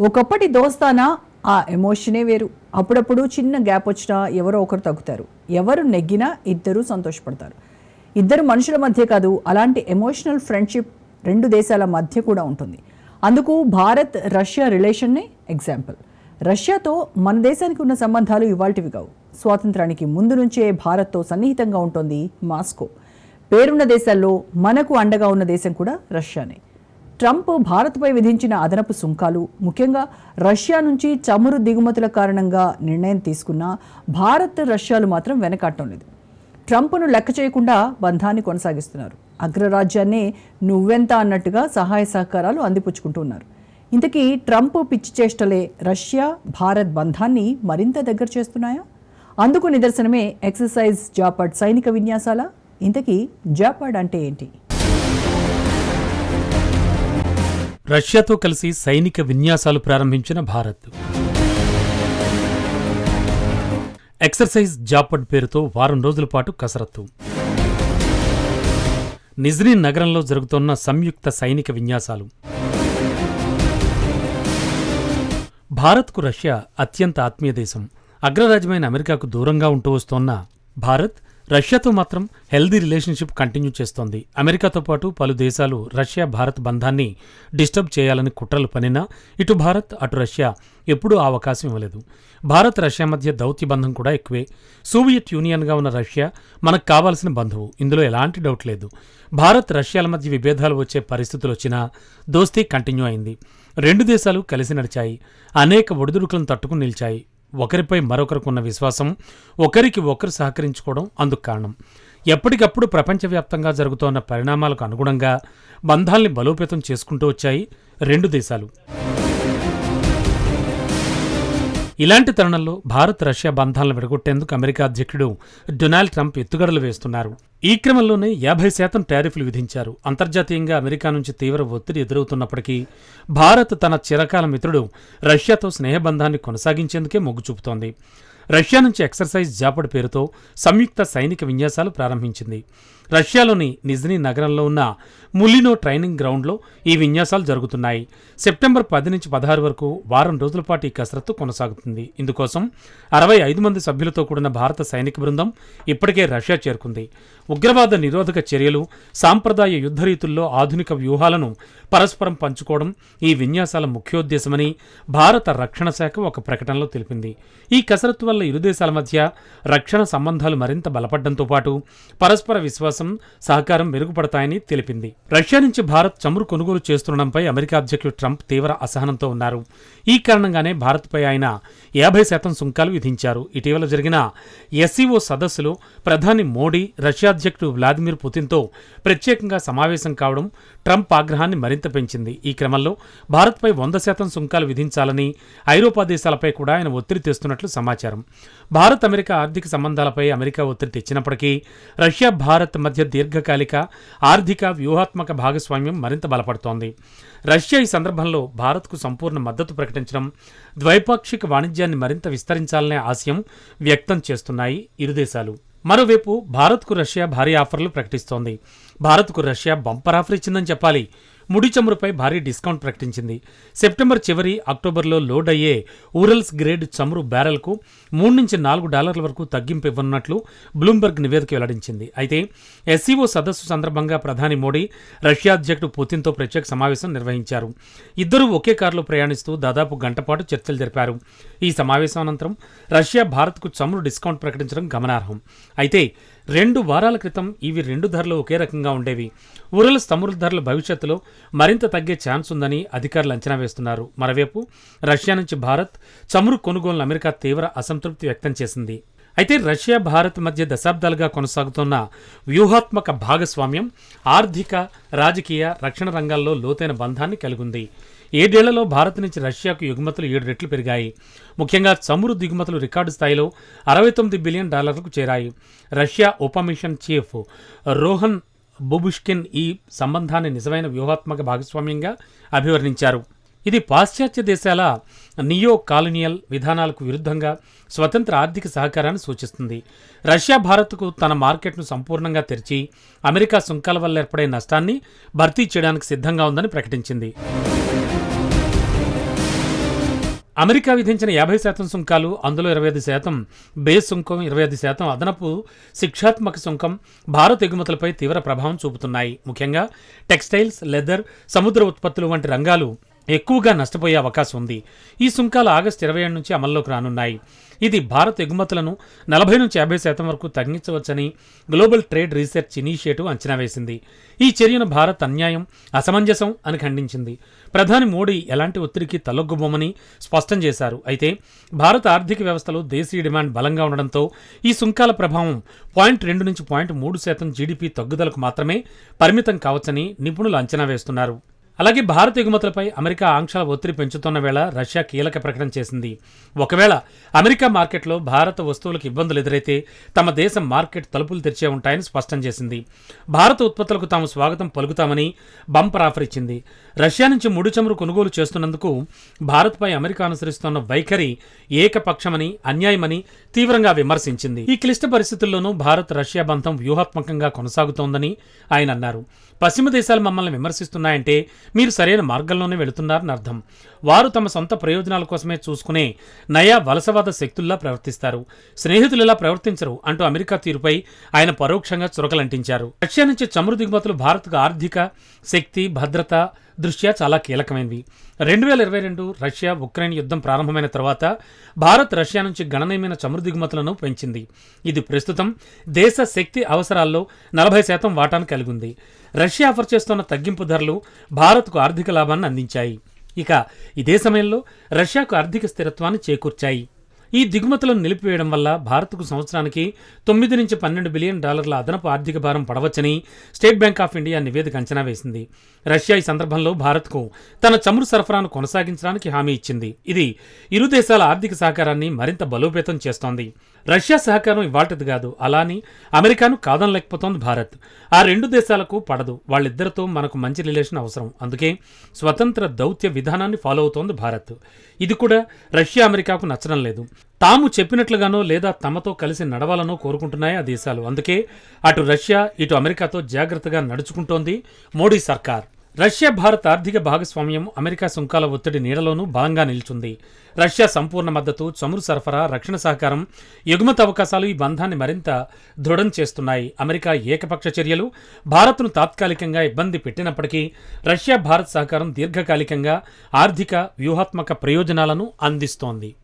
ఒకప్పటి దోస్తానా? ఆ ఎమోషనే వేరు. అప్పుడప్పుడు చిన్న గ్యాప్ వచ్చినా ఎవరో ఒకరు తగ్గుతారు. ఎవరు నెగ్గినా ఇద్దరూ సంతోషపడతారు. ఇద్దరు మనుషుల మధ్య కాదు అలాంటి ఎమోషనల్ ఫ్రెండ్షిప్ రెండు దేశాల మధ్య కూడా ఉంటుంది. అందుకు భారత్ రష్యా రిలేషన్నే ఎగ్జాంపుల్. రష్యాతో మన దేశానికి ఉన్న సంబంధాలు ఇవాల్టివి కావు. స్వాతంత్రానికి ముందు నుంచే భారత్తో సన్నిహితంగా ఉంటుంది మాస్కో. పేరున్న దేశాల్లో మనకు అండగా ఉన్న దేశం కూడా రష్యానే. ట్రంప్ భారత్పై విధించిన అదనపు సుంకాలు ముఖ్యంగా రష్యా నుంచి చమురు దిగుమతుల కారణంగా నిర్ణయం తీసుకున్న భారత్ రష్యాలు మాత్రం వెనకాడటం లేదు. ట్రంప్ను లెక్క చేయకుండా బంధాన్ని కొనసాగిస్తున్నారు. అగ్రరాజ్యాన్నే నువ్వెంత అన్నట్టుగా సహాయ సహకారాలు అందిపుచ్చుకుంటూ ఉన్నారు. ఇంతకీ ట్రంప్ పిచ్చి చేష్టలే రష్యా భారత్ బంధాన్ని మరింత దగ్గర చేస్తున్నాయా? అందుకు నిదర్శనమే ఎక్సర్సైజ్ జాపాడ్ సైనిక విన్యాసాల. ఇంతకీ జాపాడ్ అంటే ఏంటి? రష్యాతో కలిసి సైనిక విన్యాసాలు ప్రారంభించిన భారత్. ఎక్సర్సైజ్ జాపడ్ పేరుతో వారం రోజుల పాటు కసరత్తు. నిజ్నీ నగరంలో జరుగుతున్న సంయుక్త సైనిక విన్యాసాలు. భారత్కు రష్యా అత్యంత ఆత్మీయ దేశం. అగ్రరాజ్యమైన అమెరికాకు దూరంగా ఉంటూ వస్తోన్న భారత్ రష్యాతో మాత్రం హెల్దీ రిలేషన్షిప్ కంటిన్యూ చేస్తోంది. అమెరికాతో పాటు పలు దేశాలు రష్యా భారత్ బంధాన్ని డిస్టర్బ్ చేయాలని కుట్రలు పనినా ఇటు భారత్ అటు రష్యా ఎప్పుడూ ఆ అవకాశం ఇవ్వలేదు. భారత్ రష్యా మధ్య దౌత్య బంధం కూడా ఎక్కువే. సోవియట్ యూనియన్గా ఉన్న రష్యా మనకు కావాల్సిన బంధువు. ఇందులో ఎలాంటి డౌట్ లేదు. భారత్ రష్యాల మధ్య విభేదాలు వచ్చే పరిస్థితులు వచ్చినా దోస్తీ కంటిన్యూ అయింది. రెండు దేశాలు కలిసి నడిచాయి. అనేక ఒడిదుడుకులను తట్టుకుని నిలిచాయి. ఒకరిపై మరొకరికున్న విశ్వాసం ఒకరికి ఒకరు సహకరించుకోవడం అందుకు కారణం. ఎప్పటికప్పుడు ప్రపంచవ్యాప్తంగా జరుగుతోన్న పరిణామాలకు అనుగుణంగా బంధాల్ని బలోపేతం చేసుకుంటూ వచ్చాయి రెండు దేశాలు. ఇలాంటి తరుణంలో భారత్ రష్యా బంధాలను విడగొట్టేందుకు అమెరికా అధ్యక్షుడు డొనాల్డ్ ట్రంప్ ఎత్తుగడలు వేస్తున్నారు. ఈ క్రమంలోనే యాభై శాతం టారిఫ్లు విధించారు. అంతర్జాతీయంగా అమెరికా నుంచి తీవ్ర ఒత్తిడి ఎదురవుతున్నప్పటికీ భారత్ తన చిరకాల మిత్రుడు రష్యాతో స్నేహబంధాన్ని కొనసాగించేందుకే మొగ్గు చూపుతోంది. రష్యా నుంచి ఎక్సర్సైజ్ జాపడ్ పేరుతో సంయుక్త సైనిక విన్యాసాలు ప్రారంభించింది. రష్యాలోని నిజ్నీ నగరంలో ఉన్న ములినో ట్రైనింగ్ గ్రౌండ్లో ఈ విన్యాసాలు జరుగుతున్నాయి. సెప్టెంబర్ పది నుంచి పదహారు వరకు వారం రోజుల పాటు ఈ కసరత్తు కొనసాగుతుంది. ఇందుకోసం అరవై ఐదు మంది సభ్యులతో కూడిన భారత సైనిక బృందం ఇప్పటికే రష్యా చేరుకుంది. ఉగ్రవాద నిరోధక చర్యలు సాంప్రదాయ యుద్ధ రీతుల్లో ఆధునిక వ్యూహాలను పరస్పరం పంచుకోవడం ఈ విన్యాసాల ముఖ్యోద్దేశమని భారత రక్షణ శాఖ ఒక ప్రకటనలో తెలిపింది. ఈ కసరత్తు వల్ల ఇరు దేశాల మధ్య రక్షణ సంబంధాలు మరింత బలపడడంతో పాటు పరస్పర విశ్వాసం సహకారం మెరుగుపడతాయని తెలిపింది. రష్యా నుంచి భారత్ చమురు కొనుగోలు చేస్తుండడంపై అమెరికా అధ్యక్షుడు ట్రంప్ తీవ్ర అసహనంతో ఉన్నారు. ఈ కారణంగానే భారత్పై ఆయన యాభై శాతం సుంకాలు విధించారు. ఇటీవల జరిగిన ఎస్సీఓ సదస్సులో ప్రధాని మోడీ రష్యా అధ్యక్షుడు వ్లాదిమిర్ పుతిన్తో ప్రత్యేకంగా సమావేశం కావడం ట్రంప్ ఆగ్రహాన్ని మరింత పెంచింది. ఈ క్రమంలో భారత్పై వంద శాతం సుంకాలు విధించాలని ఐరోపా దేశాలపై కూడా ఆయన ఒత్తిడి తెస్తున్నట్లు సమాచారం. భారత్ అమెరికా ఆర్థిక సంబంధాలపై అమెరికా ఒత్తిడి తెచ్చినప్పటికీ రష్యా భారత్ మధ్య దీర్ఘకాలిక ఆర్థిక వ్యూహాత్మక భాగస్వామ్యం మరింత బలపడుతోంది. రష్యా ఈ సందర్భంలో భారత్కు సంపూర్ణ మద్దతు ప్రకటించడం ద్వైపాక్షిక వాణిజ్యాన్ని మరింత విస్తరించాలనే ఆశయం వ్యక్తం చేస్తున్నాయి ఇరు దేశాలు. మరోవైపు భారత్కు రష్యా భారీ ఆఫర్లు ప్రకటిస్తోంది. భారత్కు రష్యా బంపర్ ఆఫర్ ఇచ్చిందని చెప్పాలి. ముడి చమురుపై భారీ డిస్కౌంట్ ప్రకటించింది. సెప్టెంబర్ చివరి అక్టోబర్లో లోడ్ అయ్యే ఊరల్స్ గ్రేడ్ చమురు బ్యారెల్కు మూడు నుంచి నాలుగు డాలర్ల వరకు తగ్గింపు ఇవ్వనున్నట్లు బ్లూంబర్గ్ నివేదిక వెల్లడించింది. అయితే ఎస్సీఓ సదస్సు సందర్భంగా ప్రధాని మోడీ రష్యా అధ్యక్షుడు పుతిన్తో ప్రత్యేక సమావేశం నిర్వహించారు. ఇద్దరూ ఒకే కారులో ప్రయాణిస్తూ దాదాపు గంటపాటు చర్చలు జరిపారు. ఈ సమావేశం అనంతరం రష్యా భారత్కు చమురు డిస్కౌంట్ ప్రకటించడం గమనార్హం. అయితే రెండు వారాల క్రితం ఇవి రెండు ధరలు ఒకే రకంగా ఉండేవి. ఉరల్ చమురు ధరల భవిష్యత్తులో మరింత తగ్గే ఛాన్స్ ఉందని అధికారులు అంచనా వేస్తున్నారు. మరోవైపు రష్యా నుంచి భారత్ చమురు కొనుగోలు అమెరికా తీవ్ర అసంతృప్తి వ్యక్తం చేసింది. అయితే రష్యా భారత్ మధ్య దశాబ్దాలుగా కొనసాగుతున్న వ్యూహాత్మక భాగస్వామ్యం ఆర్థిక రాజకీయ రక్షణ రంగాల్లో లోతైన బంధాన్ని కలిగింది ఏడేళ్ళలో భారత్ నుంచి రష్యాకు ఎగుమతులు ఏడు రెట్లు పెరిగాయి. ముఖ్యంగా చమురు దిగుమతులు రికార్డు స్థాయిలో అరవై తొమ్మిది బిలియన్ డాలర్లకు చేరాయి. రష్యా ఉప మిషన్ చీఫ్ రోహన్ బుబుష్కిన్ ఈ సంబంధాన్ని నిజమైన వ్యూహాత్మక భాగస్వామ్యంగా అభివర్ణించారు. ఇది పాశ్చాత్య దేశాల నియో కాలనియల్ విధానాలకు విరుద్ధంగా స్వతంత్ర ఆర్థిక సహకారాన్ని సూచిస్తుంది. రష్యా భారత్కు తన మార్కెట్ను సంపూర్ణంగా తెరిచి అమెరికా సుంకాల వల్ల ఏర్పడే నష్టాన్ని భర్తీ చేయడానికి సిద్ధంగా ఉందని ప్రకటించింది. అమెరికా విధించిన యాభై శాతం సుంకాలు అందులో ఇరవై ఐదు శాతం బేస్ సుంకం ఇరవై ఐదు శాతం అదనపు శిక్షాత్మక సుంకం భారత్ ఎగుమతులపై తీవ్ర ప్రభావం చూపుతున్నాయి. ముఖ్యంగా టెక్స్టైల్స్ లెదర్ సముద్ర ఉత్పత్తులు వంటి రంగాలు ఎక్కువగా నష్టపోయే అవకాశం ఉంది. ఈ సుంకాలు ఆగస్టు ఇరవై ఏడు నుంచి అమల్లోకి రానున్నాయి. ఇది భారత్ ఎగుమతులను నలభై నుంచి యాభై శాతం వరకు తగ్గించవచ్చని గ్లోబల్ ట్రేడ్ రీసెర్చ్ ఇనిషియేటివ్ అంచనా వేసింది. ఈ చర్యను భారత్ అన్యాయం అసమంజసం అని ఖండించింది. ప్రధాని మోడీ ఎలాంటి ఒత్తిడికి తలొగ్గుబోమని స్పష్టం చేశారు. అయితే భారత ఆర్థిక వ్యవస్థలో దేశీయ డిమాండ్ బలంగా ఉండడంతో ఈ సుంకాల ప్రభావం పాయింట్ రెండు నుంచి పాయింట్ మూడు శాతం జీడిపి తగ్గుదలకు మాత్రమే పరిమితం కావచ్చని నిపుణులు అంచనా వేస్తున్నారు. అలాగే భారత ఎగుమతులపై అమెరికా ఆంక్షల ఒత్తిడి పెంచుతున్న వేళ రష్యా కీలక ప్రకటన చేసింది. ఒకవేళ అమెరికా మార్కెట్లో భారత వస్తువులకు ఇబ్బందులు ఎదురైతే తమ దేశం మార్కెట్ తలుపులు తెరిచే ఉంటాయని స్పష్టం చేసింది. భారత ఉత్పత్తులకు తాము స్వాగతం పలుకుతామని బంపర్ ఆఫర్ ఇచ్చింది. రష్యా నుంచి ముడి చమురు కొనుగోలు చేస్తున్నందుకు భారత్పై అమెరికా అనుసరిస్తున్న వైఖరి ఏకపక్షమని అన్యాయమని తీవ్రంగా విమర్శించింది. ఈ క్లిష్ట పరిస్థితుల్లోనూ భారత్ రష్యా బంధం వ్యూహాత్మకంగా కొనసాగుతోందని ఆయన అన్నారు. పశ్చిమ దేశాలు మమ్మల్ని విమర్శిస్తున్నాయంటే మీరు సరైన మార్గంలోనే వెళుతున్నారని అర్థం. వారు తమ సొంత ప్రయోజనాల కోసమే చూసుకునే నయా వలసవాద శక్తుల్లా ప్రవర్తిస్తారు. స్నేహితులు ఇలా ప్రవర్తించరు అంటూ అమెరికా తీరుపై ఆయన పరోక్షంగా చురకలంటించారు. రష్యా నుంచి చమురు దిగుమతులు భారత్కు ఆర్థిక శక్తి భద్రత దృష్ట్యా చాలా కీలకమైనవి రెండు వేల ఇరవై రెండు రష్యా ఉక్రెయిన్ యుద్ధం ప్రారంభమైన తర్వాత భారత్ రష్యా నుంచి గణనీయమైన చమురు దిగుమతులను పెంచింది. ఇది ప్రస్తుతం దేశ శక్తి అవసరాల్లో నలభై శాతం వాటాను కలిగి ఉంది రష్యా ఆఫర్ చేస్తున్న తగ్గింపు ధరలు భారత్కు ఆర్థిక లాభాన్ని అందించాయి. ఇక ఇదే సమయంలో రష్యాకు ఆర్థిక స్థిరత్వాన్ని చేకూర్చాయి. ఈ దిగుమతులను నిలిపివేయడం వల్ల భారత్కు సంవత్సరానికి తొమ్మిది నుంచి పన్నెండు బిలియన్ డాలర్ల అదనపు ఆర్థిక భారం పడవచ్చని స్టేట్ బ్యాంక్ ఆఫ్ ఇండియా నివేదిక అంచనా వేసింది. రష్యా ఈ సందర్భంలో భారత్కు తన చమురు సరఫరాను కొనసాగించడానికి హామీ ఇచ్చింది. ఇది ఇరు దేశాల ఆర్థిక సహకారాన్ని మరింత బలోపేతం చేస్తోంది. రష్యా సహకారం ఇవాటిది కాదు అలాని అమెరికాను కాదనలేకపోతోంది భారత్. ఆ రెండు దేశాలకు పడదు వాళ్ళిద్దరితో మనకు మంచి రిలేషన్ అవసరం. అందుకే స్వతంత్ర దౌత్య విధానాన్ని ఫాలో అవుతోంది భారత్. ఇది కూడా రష్యా అమెరికాకు నచ్చడం లేదు. తాము చెప్పినట్లుగానో లేదా తమతో కలిసి నడవాలనో కోరుకుంటున్నాయి ఆ దేశాలు. అందుకే అటు రష్యా ఇటు అమెరికాతో జాగ్రత్తగా నడుచుకుంటోంది మోడీ సర్కార్. రష్యా భారత్ ఆర్థిక భాగస్వామ్యం అమెరికా సుంకాల ఒత్తిడి నీడలోనూ బలంగా నిల్చుంది. రష్యా సంపూర్ణ మద్దతు చమురు సరఫరా రక్షణ సహకారం ఎగుమతి అవకాశాలు ఈ బంధాన్ని మరింత దృఢం చేస్తున్నాయి. అమెరికా ఏకపక్ష చర్యలు భారత్ను తాత్కాలికంగా ఇబ్బంది పెట్టినప్పటికీ రష్యా భారత్ సహకారం దీర్ఘకాలికంగా ఆర్థిక వ్యూహాత్మక ప్రయోజనాలను అందిస్తోంది.